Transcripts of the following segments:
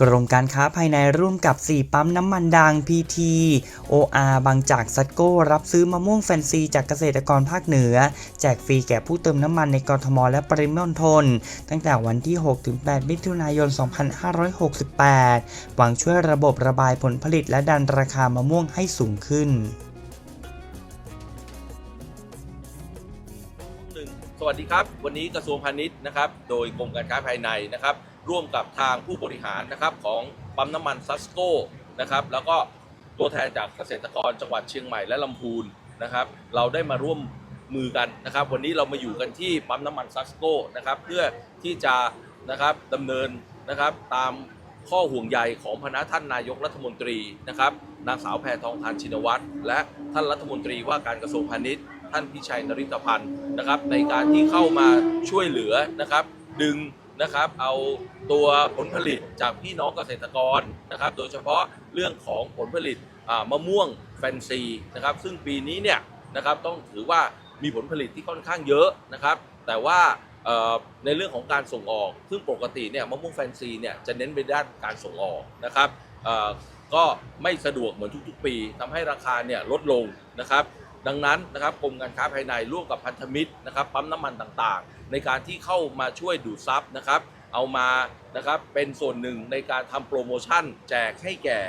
กรมการค้าภายในร่วมกับ 4 ปั๊มน้ำมันดัง PT OR บางจากซัตโก้ รับซื้อมะม่วงแฟนซีจากเกษตรกรภาคเหนือ แจกฟรีแก่ผู้เติมน้ำมันในกรทมและปริมณฑลตั้งแต่วันที่ 6-8 มิถุนายน 2568 หวังช่วยระบบระบายผลผลิตและดันราคามะม่วงให้สูงขึ้นสวัสดีครับ วันนี้กระทรวงพาณิชย์นะครับ โดยกรมการค้าภายในนะครับ ร่วมกับทางผู้บริหารนะครับของปั๊มน้ำมันซัสโก้นะครับแล้วก็ตัวแทนจากเกษตรกรจังหวัดเชียงใหม่และลำพูนนะครับเราได้มาร่วมมือกันนะครับ วันนี้เรามาอยู่กันที่ปั๊มน้ำมันซัสโก้นะครับเพื่อที่จะนะครับดำเนินนะครับตามข้อห่วงใยของพนักท่านนายกรัฐมนตรีนะครับนางสาวแพทองทานชินวัตรและท่านรัฐมนตรีว่าการกระทรวงพาณิชย์ ท่านพิชัยนริตพันธ์นะครับในการที่เข้ามาช่วยเหลือนะครับดึงนะครับเอา ตัวผลผลิตจากพี่น้องเกษตรกรนะครับ โดยเฉพาะเรื่องของผลผลิตมะม่วงแฟนซีนะครับ ซึ่งปีนี้เนี่ยนะครับต้องถือว่ามีผลผลิตที่ค่อนข้างเยอะนะครับ แต่ว่าในเรื่องของการส่งออก ซึ่งปกติเนี่ยมะม่วงแฟนซีเนี่ยจะเน้นไปด้านการส่งออกนะครับก็ไม่สะดวกเหมือนทุกๆ ปีทำให้ราคาเนี่ยลดลงนะครับ ดังนั้นนะครับกรมการค้าภายในร่วมกับพันธมิตรนะครับปั๊มน้ำมันต่างๆ ในการที่เข้ามาช่วยดูดซับนะครับ เอามานะครับเป็นส่วนหนึ่งในการทำโปรโมชั่น แจกให้แก่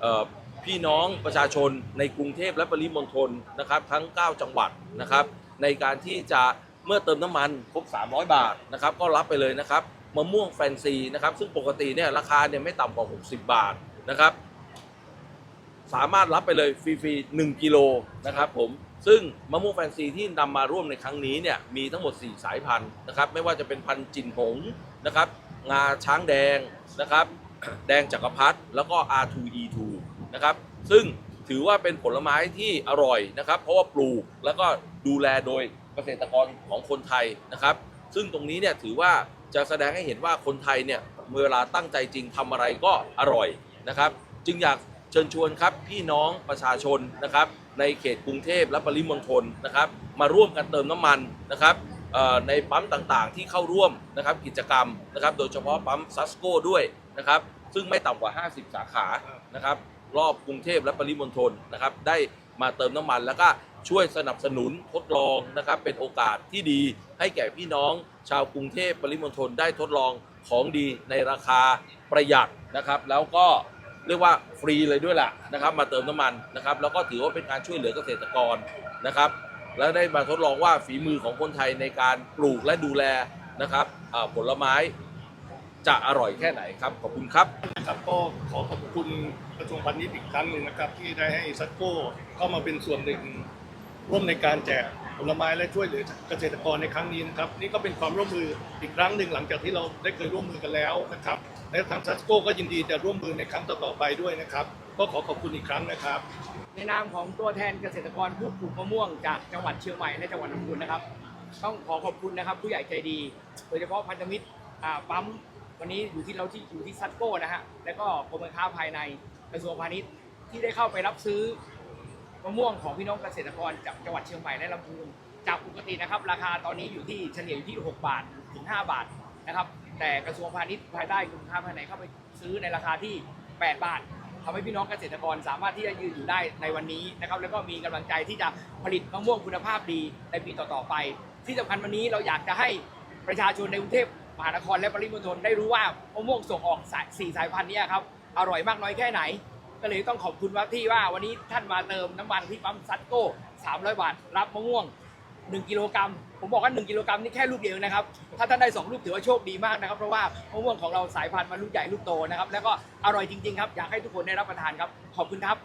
เอ่อพี่น้องประชาชนในกรุงเทพและปริมณฑลนะครับทั้ง 9 จังหวัดนะครับในการที่จะเมื่อเติมน้ำมันครบ 300 บาทนะครับก็รับไปเลยนะครับมะม่วงแฟนซีนะครับซึ่งปกติเนี่ยราคาเนี่ยไม่ต่ำกว่า 60 บาทนะครับ สามารถรับไปเลยฟรีๆ1กิโลนะครับผม ซึ่งมะม่วงแฟนซีที่นำมาร่วมในครั้งนี้เนี่ยมีทั้งหมด 4 สายพันธุ์นะครับ ไม่ว่าจะเป็นพันธุ์จินหงนะครับ งาช้างแดงนะครับ แดงจักรพรรดิแล้วก็ R2E2 นะครับ ซึ่งถือว่าเป็นผลไม้ที่อร่อยนะครับ เพราะว่าปลูกแล้วก็ดูแลโดยเกษตรกรของคนไทยนะครับ ซึ่งตรงนี้เนี่ยถือว่าจะแสดงให้เห็นว่าคนไทยเนี่ยเวลาตั้งใจจริงทำอะไรก็อร่อยนะครับ จึงอยากเชิญชวนครับพี่น้องประชาชนนะครับ ในเขตกรุงเทพและปริมณฑลนะครับ มาร่วมกันเติมน้ำมันนะครับในปั๊มต่างๆ ที่เข้าร่วมนะครับกิจกรรมนะครับ โดยเฉพาะปั๊มซัสโก้ด้วยนะครับ ซึ่งไม่ต่ำกว่า 50 สาขานะครับ รอบกรุงเทพและปริมณฑลนะครับ ได้มาเติมน้ำมัน แล้วก็ช่วยสนับสนุนทดลองนะครับ เป็นโอกาสที่ดีให้แก่พี่น้องชาวกรุงเทพปริมณฑลได้ทดลองของดีในราคาประหยัดนะครับ แล้วก็ เรียกว่าฟรีเลยด้วยแหละนะครับมาเติมน้ำมันนะครับแล้วก็ถือว่าเป็นการช่วยเหลือเกษตรกรนะครับ แล้วได้มาทดลองว่าฝีมือของคนไทยในการปลูกและดูแลนะครับผลไม้จะอร่อยแค่ไหนครับ ขอบคุณครับครับก็ขอขอบคุณกระทรวงพาณิชย์อีกครั้งหนึ่งนะครับ ที่ได้ให้ซัตโก้เข้ามาเป็นส่วนหนึ่งร่วมในการแจก ลไม้และช่วยเหลือเกษตรกรในครั้งนี้นะครับ นี่ก็เป็นความร่วมมืออีกครั้งหนึ่งหลังจากที่เราได้เคยร่วมมือกันแล้วนะครับและทางซัตโก้ก็ยินดีจะร่วมมือในครั้งต่อๆไปด้วยนะครับ ก็ขอขอบคุณอีกครั้งนะครับ ในนามของตัวแทนเกษตรกรผู้ปลูกมะม่วงจากจังหวัดเชียงใหม่และจังหวัดลำพูนนะครับ ต้องขอขอบคุณนะครับ ผู้ใหญ่ใจดี โดยเฉพาะพันธมิตรอ่าปั๊มวันนี้อยู่ที่เราที่อยู่ที่ซัตโก้นะฮะแล้วก็กรมการค้าภายในกระทรวงพาณิชย์ที่ได้เข้าไปรับซื้อ มะม่วงของพี่น้องเกษตรกรจากจังหวัดเชียงใหม่และลำพูนจากปกตินะครับ ราคาตอนนี้อยู่ที่เฉลี่ยอยู่ที่ 6 บาทถึง 5 บาทนะครับ แต่กระทรวงพาณิชย์ภายใต้กรมค้าภายในเข้าไปซื้อในราคาที่ 8 บาททำให้พี่น้องเกษตรกรสามารถที่จะยืนอยู่ได้ในวันนี้นะครับ แล้วก็มีกำลังใจที่จะผลิตมะม่วงคุณภาพดีในปีต่อๆไป ที่สำคัญวันนี้เราอยากจะให้ประชาชนในกรุงเทพมหานครและปริมณฑลได้รู้ว่ามะม่วงส่งออกสายสี่สายพันธุ์นี้ครับอร่อยมากน้อยแค่ไหน ก็เลยต้องขอบคุณว่าที่ว่าวันนี้ท่านมาเติมน้ำมันที่ปั๊มซัตโก้ 300 บาท รับมะม่วง 1 กิโลกรัม ผมบอกว่า 1 กิโลกรัมนี่แค่ลูกเดียวนะครับ ถ้าท่านได้ 2 ลูกถือว่าโชคดีมากนะครับ เพราะว่ามะม่วงของเราสายพันธุ์มันลูกใหญ่ลูกโตนะครับ แล้วก็อร่อยจริงๆครับ อยากให้ทุกคนได้รับประทานครับ ขอบคุณครับ